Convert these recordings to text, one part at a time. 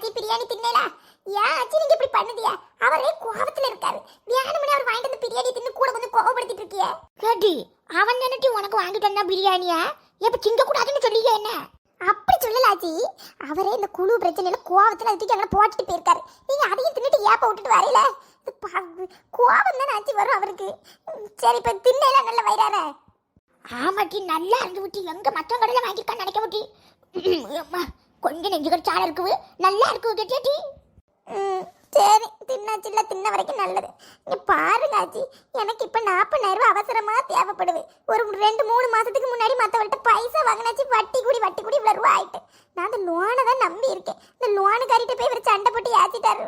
ஆச்சி பிரியாணி தின்னல? ஏன் ஆச்சி நீங்க இப்படி பண்ணுதியா அவரே கோவத்துல இருக்காரு. வேணும்னே அவர் வாங்கிட்டு வந்து பிரியாணி தின்னு கூட கொஞ்சம் கோவப்படுத்திட்டு இருக்கிய. கேட்டி அவன் தானட்டி உனக்கு வாங்கிட்டு வந்தா பிரியாணியா? எப்ப திங்க கூடாதுன்னு சொல்லிக்க என்ன? அப்படி சொல்லல ஆச்சி அவரே இந்த குழு பிரச்சனையில கோவத்துல அதுக்கு அங்கே போட்டுட்டு போயிருக்காரு. நீங்க அதையும் தின்னுட்டு ஏப்ப விட்டுட்டு வரையில கோவம் தானே ஆச்சி வரும் அவருக்கு. சரி இப்ப தின்னல நல்ல வயிறார? ஆமாட்டி நல்லா இருந்து விட்டு எங்க மற்ற கடையில வாங்கியிருக்கான்னு நினைக்க விட்டி அம்மா, கொஞ்சம் நெஞ்சு கடிச்சால இருக்குது. நல்லா இருக்கு கேட்டியாட்டி ம், சரி தின்னாச்சுல தின்ன வரைக்கும் நல்லது. இங்க பாருங்க ஆச்சி எனக்கு இப்ப நாற்பதாயிரம் ரூபாய் அவசரமா தேவைப்படுது. ஒரு ரெண்டு மூணு மாசத்துக்கு முன்னாடி மத்தவர்கிட்ட பைசா வாங்கினாச்சு வட்டி கூடி வட்டி கூடி இவ்வளவு ரூபா ஆயிட்டு. நான் அந்த லோனை தான் நம்பி இருக்கேன். இந்த லோனுக்காரிட்ட போய் இவர் சண்டை போட்டு ஏத்திட்டாரு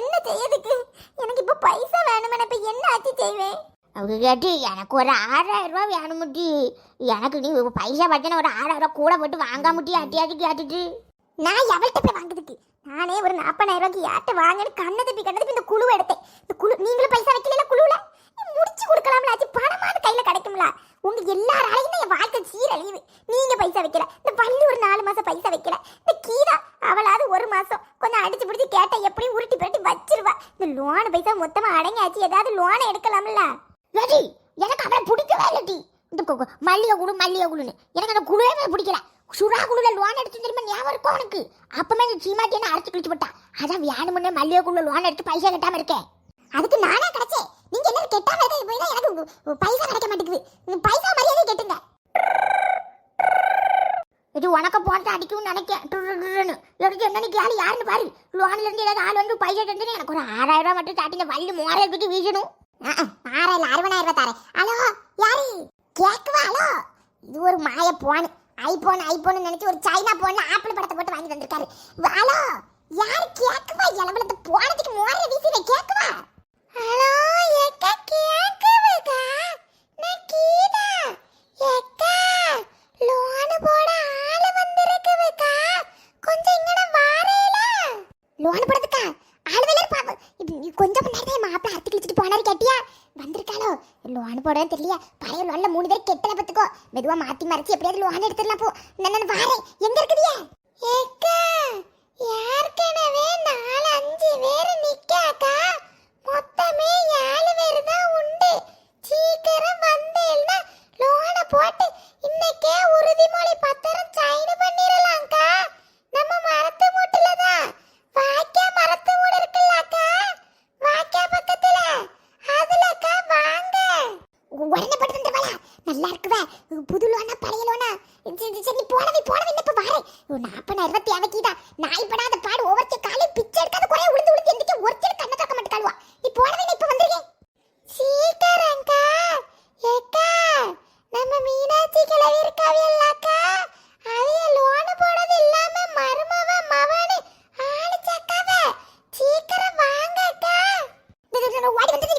என்ன செய்யறதுக்கு எனக்கு இப்ப பைசா வேணுமே? நான் இப்ப என்ன ஆச்சு செய்வேன்? அவங்க கேட்டு எனக்கு ஒரு ஆறாயிரம் ரூபாய் வேணும் முட்டி எனக்கு நீ பைசா பார்த்தா ஒரு ஆறாயிரம் ரூபாய் கூட போட்டு வாங்க முட்டி அட்டியாட்டி கேட்டுட்டு. நான் எவள்கிட்ட போய் வாங்குறதுக்கு? நானே ஒரு நாற்பதாயிரம் ரூபாய்க்கு யார்கிட்ட வாங்கன்னு கண்ணை தப்பி கண்ணை தப்பி இந்த குழுவை எடுத்தேன். இந்த குழு நீங்களும் பைசா வைக்கல குழுவில்? முடிச்சு கொடுக்கலாம்ல ஆச்சு பணமாவது கையில கிடைக்கும்ல. உங்க எல்லாராலையும் என் வாழ்க்கை சீரழிவு. நீங்க பைசா வைக்கல. இந்த பள்ளி ஒரு நாலு மாசம் பைசா வைக்கல. இந்த கீதா அவளாவது ஒரு மாசம் கொஞ்சம் அடிச்சு பிடிச்சு கேட்ட எப்படியும் உருட்டி புரட்டி வச்சிருவா. இந்த லோன் பைசா மொத்தமா அடங்கியாச்சு. ஏதாவது லோனை எடுக்கலாம்ல? எனக்கு அவளை பிடிக்கவே இல்லடி. இந்த மல்லிகை குழு மல்லிகை குழுன்னு. எனக்கு அந்த குழுவே பிடிக்கல. சுறா குழுல லோன் எடுத்து திரும்ப ஞாபகம் இருக்கும் உனக்கு? அப்பமே இந்த சீமாட்டி என்ன அரைச்சு கிழிச்சு போட்டா? அதான் வேணுமுன்னே மல்லிகை குழு லோன் எடுத்து பைசா கட்டாம இருக்கேன் அதுக்கு நானே கிடைச்சேன் நீங்க என்ன கெட்டாம இருக்க போய் தான் எனக்கு பைசா கிடைக்க மாட்டேங்குது. நீ பைசா மரியாதை கேட்டுங்க. இது உனக்கு போட்டு அடிக்கும்னு நினைக்கேன். எடுத்து என்ன கேளு யாருன்னு பாரு. லோன்ல இருந்து ஏதாவது ஆள் வந்து பைசா தந்து எனக்கு ஒரு ஆறாயிரம் ரூபாய் மட்டும் தாட்டி இந்த வள்ளி மூவாயிரம் தூக்கி வீசணும். ஆறாயிரம் அறுபதாயிரம் ரூபாய் தரேன். ஹலோ யாரு? கேக்குவா ஹலோ? இது ஒரு மாய போனேன் ஐபோன் ஐபோன் நினைச்சு ஒரு சைனா போன்ல ஆப்பிள் படத்தை போட்டு வாங்கி வந்திருக்காரு. ஹலோ யார் கேக்குவா? இளவலத்தை போனதுக்கு மோர வீசில கேக்குவா? ஹலோ எக்கா கேக்குவா? நான் கீதா. எக்கா லோன் போட ஆளு வந்திருக்குதுக்கா கொஞ்சம் இங்கன வாரேல. லோன் போடுறதுக்கா லோன் போட தெரியல பழைய லோன்ல மூணு பேர் கெட்டல பத்துக்கோ மெதுவா மாத்தி மறைச்சு எப்படியாவது லோன் எடுத்துடலாம் போ. நான் வாரேன். எங்க இருக்குதியா ஏக்கா ஏற்கனவே நாலு அஞ்சு பேர் நிக்காக்கா மொத்தமே ஏழு பேர் தான் உண்டு சீக்கிரம் வந்தேன்னா லோனை போட்டு இன்னைக்கே உறுதிமொழி பத்திரம் சைன் பண்ணிடலாம்க்கா நம்ம மரத்து மூட்டுல தான் வாய்க்கா மரத்து மூடு இருக்குல்லக்கா வாய்க்கா பக்கத்துல அதுலக்கா வாங்க உடனே போட்டு வந்துருவாளா நல்லா இருக்குவ புது லோனா பழைய லோனா சரி சரி, நீ போனவி போனவி இப்ப வாரு நாற்பதாயிரம் ரூபாய் தேவைக்குதா நாய் படாத பாடு ஒவ்வொருத்த காலி பிச்சை எடுக்காத குறைய உளுந்து உளுந்து எந்திரிக்க ஒருத்தர் கண்ணை திறக்க மாட்டாளுவா நீ போனவி இப்ப வந்திருக்கேன் சீக்கிரம்க்கா ஏக்கா நம்ம மீனாட்சி கிளவி இருக்காவியல்லாக்கா அவைய லோன் போடுறது இல்லாம மருமவ மவனு ஆளு சக்காவ சீக்கிரம் வாங்கக்கா ஓடி வந்தது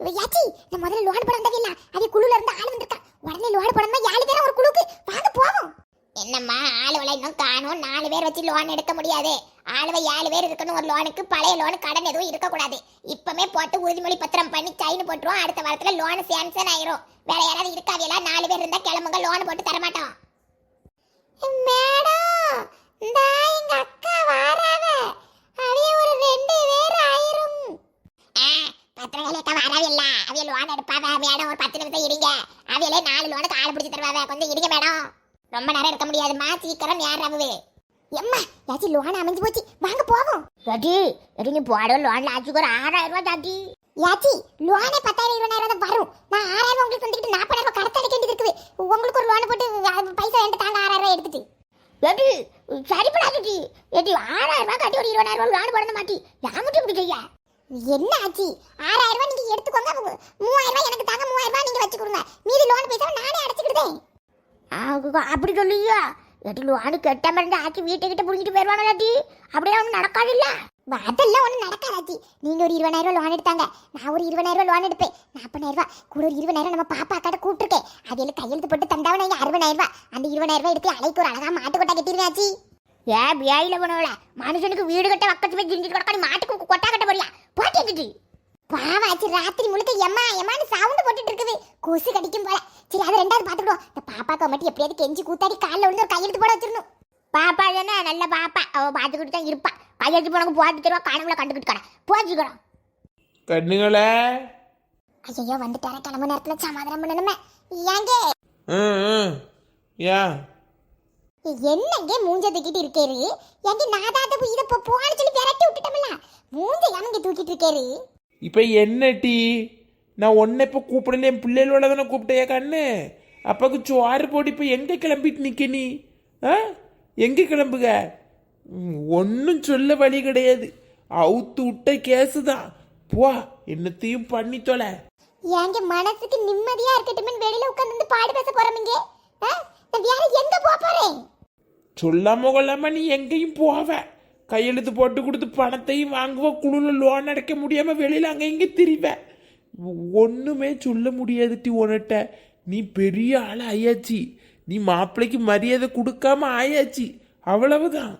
வை யாச்சி நான் முதல்ல லோன் போட வந்தவில்ல அது குழுல இருந்து ஆள் வந்திருக்கா உடனே லோடு போடணுமா ஏழு பேரும் ஒரு குழுக்கு. வாங்க போவோம். என்னம்மா ஆளுவலை இன்னும் காணும். நாலு பேர் வச்சு லோன் எடுக்க முடியாது. ஆளுவை ஏழு பேர் இருக்கணும். ஒரு லோனுக்கு பழைய லோன் கடன் எதுவும் இருக்கக்கூடாது. இப்பமே போட்டு உறுதிமொழி பத்திரம் பண்ணி சைன் போட்டுருவோம். அடுத்த வாரத்தில் லோன் சேங்ஷன் ஆயிரும். வேற யாராவது இருக்காவியெல்லாம் நாலு பேர் இருந்தால் கிளம்புங்க. லோன் போட்டு தரமாட்டோம். மேடம் இந்த எங்க அக்கா வாராவ. அவைய ஒரு ரெண்டு பேர் ஆயிரும். ஆ, பத்திரகாளியக்கா வரவில்ல அவிய லோன் எடுப்பாவ மேடம் ஒரு பத்து நிமிஷம் இருங்க அவியலே நாலு லோனுக்கு கொஞ்சம் இருக்க மேடம். ரொம்ப நேரம் இருக்க முடியாதும்மா சீக்கிரம் நேரம் ஆகுது எம்மா யாச்சி லோன் அமைஞ்சு போச்சு. வாங்க போவோம். ரெடி ரெடி நீ போட லோன்ல ஆச்சுக்கு ஒரு ஆறாயிரம் ரூபாய் தாட்டி. யாச்சி லோனே பத்தாயிரம் இருபதாயிரம் தான் வரும். நான் ஆறாயிரம் உங்களுக்கு வந்துட்டு நாற்பதாயிரம் ரூபாய் கடத்த அடிக்க வேண்டியது இருக்குது உங்களுக்கு ஒரு லோன் போட்டு பைசா என்கிட்ட தாங்க ஆறாயிரம் ரூபாய் எடுத்துட்டு. சரிப்படா சரிப்படாதுடி எட்டி ஆறாயிரம் ரூபாய் கட்டி ஒரு இருபதாயிரம் ரூபாய் லோன் போட மாட்டி. யாமட்டி இப்படி செய்ய? என்ன ஆச்சி ஆறாயிரம் ரூபாய் நீங்க எடுத்துக்கோங்க மூவாயிரம் ரூபாய் எனக்கு தாங்க மூவாயிரம் ரூபாய் நீங்க வச்சு கொடுங்க மீதி லோன் பைசா நானே அடைச்சுக்கிட்டேன் அவங்க அப்படி சொல்லியா எடி லோனு கெட்டாம இருந்து ஆச்சு வீட்டுக்கிட்ட புரிஞ்சுட்டு இல்லாட்டி? அப்படியே ஒன்றும் நடக்காதுல்ல? அதெல்லாம் ஒன்றும் நடக்காதாச்சி நீங்க ஒரு இருபதாயிரம் ரூபா லோன் எடுத்தாங்க. நான் ஒரு இருபதாயிரம் லோன் எடுப்பேன். நாற்பதாயிரம் ரூபா கூட ஒரு இருபதாயிரம் நம்ம பாப்பா அக்காட்ட கூப்பிட்டுருக்கேன். அதில் கையெழுத்து போட்டு தந்தாவே நீங்கள் அறுபதாயிரம் ரூபாய். அந்த இருபதாயிரம் ரூபாய் எடுத்து அலைக்கு ஒரு அழகா மாட்டு கொட்டா கட்டிருவேன் ஏ பியாயில போனவள மனுஷனுக்கு வீடு கட்ட பக்கத்து போய் ஜிஞ்சிட்டு கிடக்கா மாட்டுக்கு கொட்டா கட்ட போறியா? போட்டு எங்கிட்டு? பாவம் ராத்திரி முழுக்க எம்மா எம்மான்னு சவுண்ட் போட்டுட்டு இருக்குது. கொசு கடிக்கும் போல. சரி அது ரெண்டாவது பார்த்துக்கிடுவோம் இந்த பாப்பாக்கு மட்டும் எப்படியாவது கெஞ்சி கூத்தாடி காலில் விழுந்து ஒரு கையெழுத்து போட வச்சிடணும். பாப்பா தானே? நல்ல பாப்பா. அவ பார்த்துக்கிட்டு தான் இருப்பா. ஐயாச்சி போனக்கு போட்டு தருவா கனவுல கண்டுக்கிட்டு கடை போச்சுக்கிறோம் கண்ணுங்களே. ஐயோ வந்துட்டார. கிளம்பு நேரத்துல சமாதானம் பண்ணணுமே. ஏங்க? ஏன் என்னங்க மூஞ்ச தூக்கிட்டு இருக்காரு? ஏங்க நான் தான் அதை இதை போன்னு சொல்லி விரட்டி விட்டுட்டோம்ல. மூஞ்ச ஏங்க தூக்கிட்டு இருக்காரு? இப்போ என்ன டீ? நான் ஒன்றை இப்போ கூப்பிடல என் பிள்ளைகளோட தானே கூப்பிட்டேன் கண்ணு? அப்பாவுக்கு சோறு போட்டு இப்போ எங்கே கிளம்பிட்டு நிற்க நீ? ஆ? எங்கே கிளம்புக? ஒன்றும் சொல்ல வழி கிடையாது. அவுத்து விட்ட கேஸு தான். போ என்னத்தையும் பண்ணி தொலை. ஏங்க மனசுக்கு நிம்மதியா இருக்கட்டுமே வெளியில உட்கார்ந்து பாடு பேச போறோம்ங்க நான் வேற எங்க போக போறேன்? சொல்லாம கொள்ளாம நீ எங்கேயும் போவ. கையெழுத்து போட்டு கொடுத்து பணத்தையும் வாங்குவ. குழுல லோன் அடைக்க முடியாம வெளியில அங்க இங்க திரிவ. ஒண்ணுமே சொல்ல முடியாது டி உன்கிட்ட. நீ பெரிய ஆள் ஆயாச்சு. நீ மாப்பிள்ளைக்கு மரியாதை கொடுக்காம ஆயாச்சு. அவ்வளவுதான்.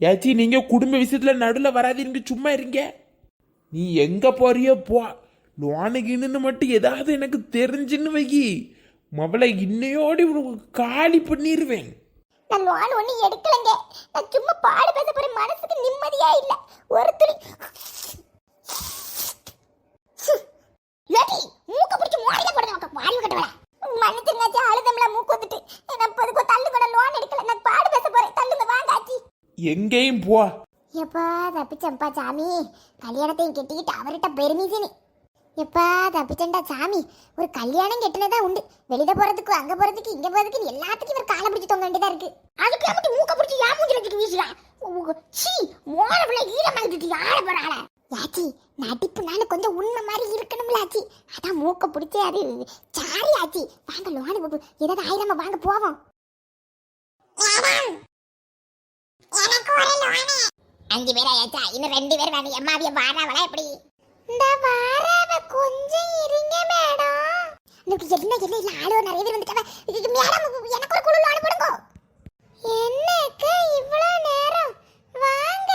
ஏச்சி நீங்க குடும்ப விஷயத்துல நடுவில் வராதீங்க சும்மா இருங்க. நீ எங்க போறியோ போ. லோனுக்குன்னு மட்டும் ஏதாவது எனக்கு தெரிஞ்சுன்னு வை மவளை இன்னையோடு உனக்கு காலி பண்ணிடுவேன் நான் லோன் ஒண்ணு எடுக்கலங்க. நான் சும்மா பாடு பேச போறேன். மனசுக்கு நிம்மதியா இல்ல. ஒரு துளி. ஏடி மூக்க பிடிச்சி மோடிக்க போடுங்க உனக்கு வாரி கட்டவல மன்னிச்சுங்க அழுதம்ல மூக்கு வந்துட்டு. நான் இப்போதுக்கு தள்ளு கூட லோன் எடுக்கல. நான் பாடு பேச போறேன். தள்ளுங்க வாங்க ஆச்சி எங்கேயும் போ. எப்பா தப்பிச்சம்பா சாமி. கல்யாணத்தையும் கெட்டிக்கிட்டு அவர்கிட்ட பெருமிசினி எப்பா தப்பிச்சண்டா சாமி. ஒரு கல்யாணம் கெட்டினதா உண்டு. வெளியில போறதுக்கு அங்க போறதுக்கு இங்க போறதுக்கு எல்லாத்துக்கும் இவர் காலை பிடிச்சி தொங்க வேண்டியதா இருக்கு. அதுக்கு எப்படி மூக்க பிடிச்சி யா மூஞ்சில தூக்கி வீசுறா? சீ பிள்ளை ஈரமாகிட்டு ஆள? போறாள யாச்சி நடிப்புனால கொஞ்சம் உண்மை மாதிரி இருக்கணும்ல ஆச்சி அதான் மூக்க பிடிச்சி அது சாரி ஆச்சி. வாங்க லோனு ஏதாவது ஆயிரமா வாங்க போவோம். அஞ்சு பேர் ஆயாச்சா? இன்னும் ரெண்டு பேர் வேணும். எம்மாவிய வாராவளா எப்படி? இந்த வாரவ கொஞ்சம் இருங்க மேடம். என்ன என்ன இல்ல ஆளோ நிறைய பேர் வந்துட்டாங்க மேடம் எனக்கு ஒரு குழு லோன் போடுங்க என்னக்கா இவ்வளவு நேரம் வாங்க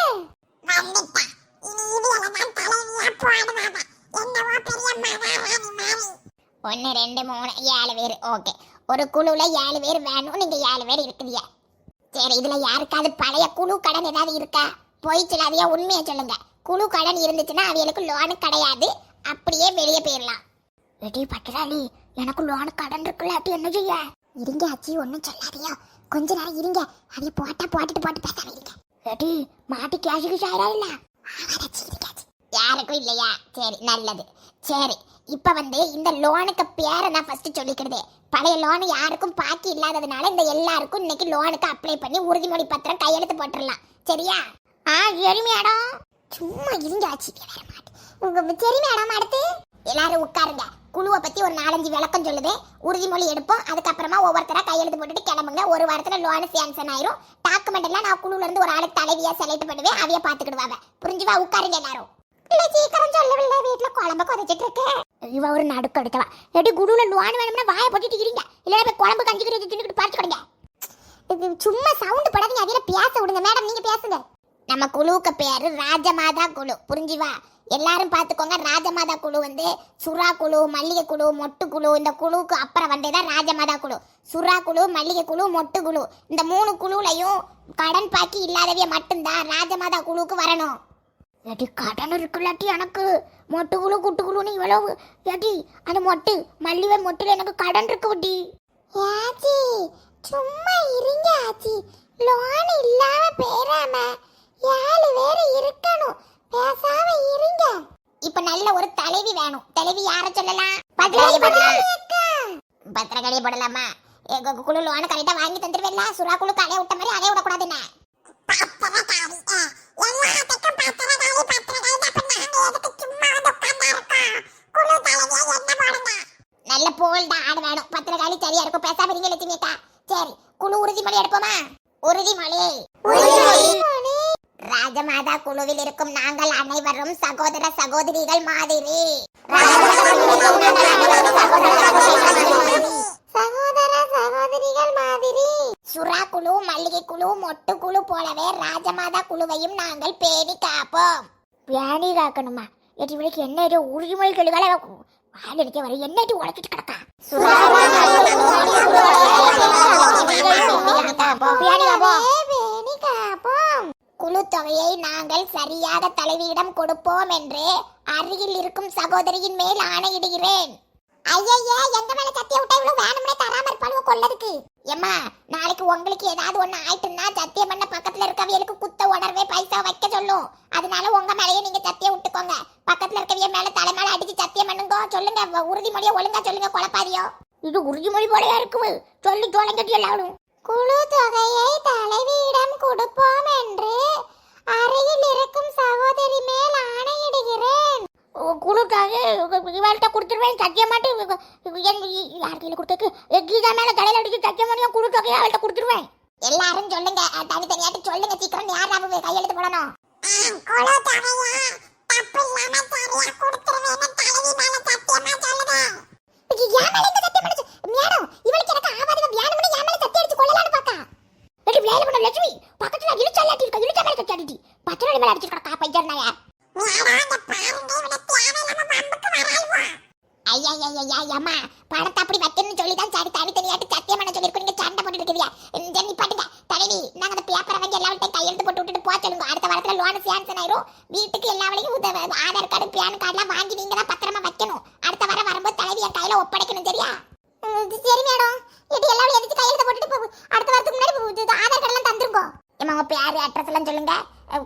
வந்துட்டா இனி இதுல நான் தலைவியா போடுவாங்க என்னவோ பெரிய மகாராணி ஒன்னு ரெண்டு மூணு ஏழு பேர். ஓகே ஒரு குழுல ஏழு பேர் வேணும் நீங்க ஏழு பேர் இருக்குதிய சரி இதுல யாருக்காவது பழைய குழு கடன் ஏதாவது இருக்கா? போய் சொல்லாதையா உண்மையை சொல்லுங்க. குழு கடன் இருந்துச்சுன்னா அவைகளுக்கு லோனு கிடையாது. அப்படியே வெளியே போயிடலாம் எடி பட்டுறாளி எனக்கு லோனு கடன் இருக்குல்லாட்டி என்ன செய்ய? இருங்க ஆச்சி ஒன்றும் சொல்லாதீங்க. கொஞ்ச நேரம் இருங்க. அதைய போட்டா போட்டுட்டு போட்டு பேசாம இருங்க. எடி மாட்டி கேஷுக்கு சாயரா இல்ல யாருக்கும் இல்லையா? சரி நல்லது. சரி. இப்ப வந்து இந்த லோனுக்கு பேரை தான் ஃபஸ்ட்டு சொல்லிக்கிறது. பழைய லோன் யாருக்கும் பாக்கி இல்லாததுனால இந்த எல்லாருக்கும் இன்னைக்கு லோனுக்கு அப்ளை பண்ணி உறுதிமொழி பத்திரம் கையெழுத்து போட்டுடலாம். சரியா? ஆ சரி மேடம். சும்மா இருங்க வேற உங்க சரி மேடம் அடுத்து. எல்லாரும் உட்காருங்க. குழுவை பத்தி ஒரு நாலஞ்சு விளக்கம் சொல்லுது. உறுதிமொழி எடுப்போம். அதுக்கப்புறமா ஒவ்வொருத்தரா கையெழுத்து போட்டுட்டு கிளம்புங்க. ஒரு வாரத்துல லோனு சேங்ஷன் ஆயிரும். டாக்குமெண்ட் எல்லாம் நான் குழுல இருந்து ஒரு ஆளுக்கு தலைவியா செலக்ட் பண்ணுவேன். அவைய பாத்துக்கிடுவாங்க புரிஞ்சுவா உட்காருங்க எல்லாரும். இல்ல சீக்கிரம் சொல்லவில்லை வீட்டுல குழம்பு கொதிச்சிட்டு இருக்கு இவ ஒரு நடுக்க எடுத்தவா எடி குடுல லோன் வேணும்னா வாயை போட்டுட்டு இருக்கீங்க இல்லைன்னா போய் குழம்பு கஞ்சிக்கிறது தின்னுக்கிட்டு பார்த்து கொடுங்க இது சும்மா சவுண்ட் படாதீங்க அதில பேச விடுங்க மேடம் நீங்க பேசுங்க நம்ம குழுவுக்கு பேரு ராஜமாதா குழு புரிஞ்சுவா எல்லாரும் பார்த்துக்கோங்க ராஜமாதா குழு வந்து சுறா குழு மல்லிகை குழு மொட்டு குழு இந்த குழுவுக்கு அப்புறம் வந்ததுதான் ராஜமாதா குழு சுறா குழு மல்லிகை குழு மொட்டு குழு இந்த மூணு குழுலையும் கடன் பாக்கி இல்லாதவிய மட்டும்தான் ராஜமாதா குழுவுக்கு வரணும் ஏடி கடன் இருக்குல்லாட்டி எனக்கு. மொட்டு குழு குட்டு குழுன்னு இவ்வளவு. ஏடி அந்த மொட்டு மல்லிகை மொட்டுல எனக்கு கடன் இருக்கு வட்டி ஆச்சி சும்மா இருங்க ஆச்சி. லோன் இல்லாம பேராம ஏழு பேர் இருக்கணும். பேசாம இருங்க. இப்ப நல்ல ஒரு தலைவி வேணும். தலைவி யார சொல்லலாம்? பத்திரகாளி போடலாம்? எங்க குழு லோன கரெக்டா வாங்கி தந்துருவேல்ல சுறா குழு கலைய விட்ட மாதிரி அலைய விடக்கூடாது என்ன நல்ல போல்டா ஆடு வேணும் பத்திரகாளி சரியா இருக்கும். பேசாம இருங்க லட்சுமி சரி குழு உறுதிமொழி எடுப்போமா? உறுதிமொழி. ராஜமாதா குழுவில் இருக்கும் நாங்கள் அனைவரும் சகோதர சகோதரிகள் மாதிரி. சகோதர சகோதரிகள் மாதிரி. சுறா குழு மல்லிகை குழு மொட்டு குழு போலவே ராஜமாதா குழுவையும் நாங்கள் பேணி காப்போம். பேணி காக்கணுமா? எட்டு மணிக்கு என்ன இது உறுதிமொழி கழுகால வாயில் அடிக்க வர என்ன உழைச்சிட்டு கிடக்கா? குழு தொகையை நாங்கள் சரியாக தலைவியிடம் கொடுப்போம் என்று அருகில் இருக்கும் சகோதரியின் மேல் ஆணையிடுகிறேன். ஐயையே எங்க மேல சத்திய விட்டா இவ்வளவு வேணும்னே தராம இருப்பாளுவ கொள்ளதுக்கு ஏம்மா நாளைக்கு உங்களுக்கு ஏதாவது ஒண்ணு ஆயிட்டுன்னா சத்தியம் பண்ண பக்கத்துல இருக்கவியலுக்கு குத்த உடர்வே பைசா வைக்க சொல்லும். அதனால உங்க மேலயே நீங்க சத்தியம் விட்டுக்கோங்க. பக்கத்துல இருக்கவிய மேல தலை மேல அடிச்சு சத்தியம் பண்ணுங்க சொல்லுங்க உறுதிமொழியை ஒழுங்கா சொல்லுங்க குழப்பாதியோ இது உறுதிமொழி போலயா இருக்கும்? சொல்லி சோழங்கட்டி எல்லாரும். குழு தொகையை தலைவியிடம் கொடுப்போம் என்று அருகில் இருக்கும் சகோதரி மேல் ஆணையிடுகிறேன் குழுக்காக இவள்கிட்ட கொடுத்துருவேன் சத்தியமாட்டு யார் கையில கொடுத்தது? கீதா மேல தலையில அடிச்சு குழு தொகையை அவள்கிட்ட கொடுத்துருவேன். எல்லாரும் சொல்லுங்க தனித்தனியாட்டு சொல்லுங்க சீக்கிரம் யார் அவங்க கையெழுத்து போடணும்? லட்சுமி. பக்கத்துல இழுச்சாலாட்டி இருக்கா? இழுச்சா மேல அடிட்டி பத்திரம் மேல அடிச்சிருக்கா பையர் நாயா ஐயா ஐயா ஐயா அம்மா பணத்தை அப்படி வைக்கணும்னு சொல்லி தான் சரி தனித்தனியாட்டு சத்தியம் பண்ண சொல்லிருக்கோம் நீங்க சண்டை போட்டு இருக்கிறியா நீ பாட்டுங்க தலைவி நாங்க அந்த பேப்பரை வாங்கி எல்லாவற்றையும் கையெழுத்து போட்டு விட்டுட்டு போக சொல்லுங்க அடுத்த வாரத்துல லோன் சேன்சன் ஆயிரும் வீட்டுக்கு எல்லா வழியும் உதவ ஆதார் கார்டு பேன் கார்டுலாம் வாங்கி நீங்க தான் பத்திரமா வைக்கணும். அடுத்த வாரம் வரும்போது தலைவி என் கையில ஒப்படைக்கணும் சரியா? சரி மேடம். இது எல்லாம் எதிர்த்து கையெழுத்து போட்டுட்டு போ- அடுத்த வாரத்துக்கு முன்னாடி ஆதார் கார்டு எல்லாம் தந்துருங்க. ஏமா உங்க பேரு அட்ரஸ் எல்லாம் சொல்லுங்க.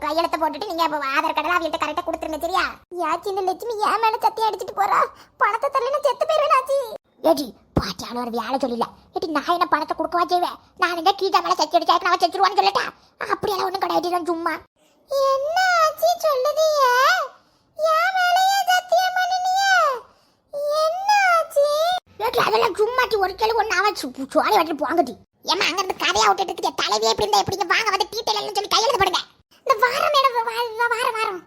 கையெழுத்து போட்டுட்டு நீங்க ஆதார் கார்டெல்லாம் அவங்கள்ட்ட கரெக்டா கொடுத்துருங்க சரியா? யாச்சி இந்த லட்சுமி ஏன் மேல சத்தியம் அடிச்சிட்டு போறா? பணத்தை தரலன்னு செத்து போயிருவேன் ஆச்சி. ஏடி பாட்டியால ஒரு வேலை சொல்லல. ஏடி நான் என்ன பணத்தை கொடுக்கவா செய்வேன்? நான் என்ன கீதா மேல சச்சி அடிச்சா நான் செத்துருவான்னு சொல்லட்டா? அப்படியெல்லாம் ஒண்ணும் கிடையாது சும்மா. என்ன ஆச்சி சொல்லுதிய அதெல்லாம் சும்மாட்டி ஒரு கேள்வி ஒன்று ஆவாச்சு சோழி வட்டி போங்கட்டி ஏமா அங்க இருந்து கதையா விட்டுட்டு தலைவியே இப்படி வாங்க வந்து டீட்டெயில் சொல்லி கையெழுத்து போடுங்க. இந்த வாரம் மேடம் வாரம் வாரம்.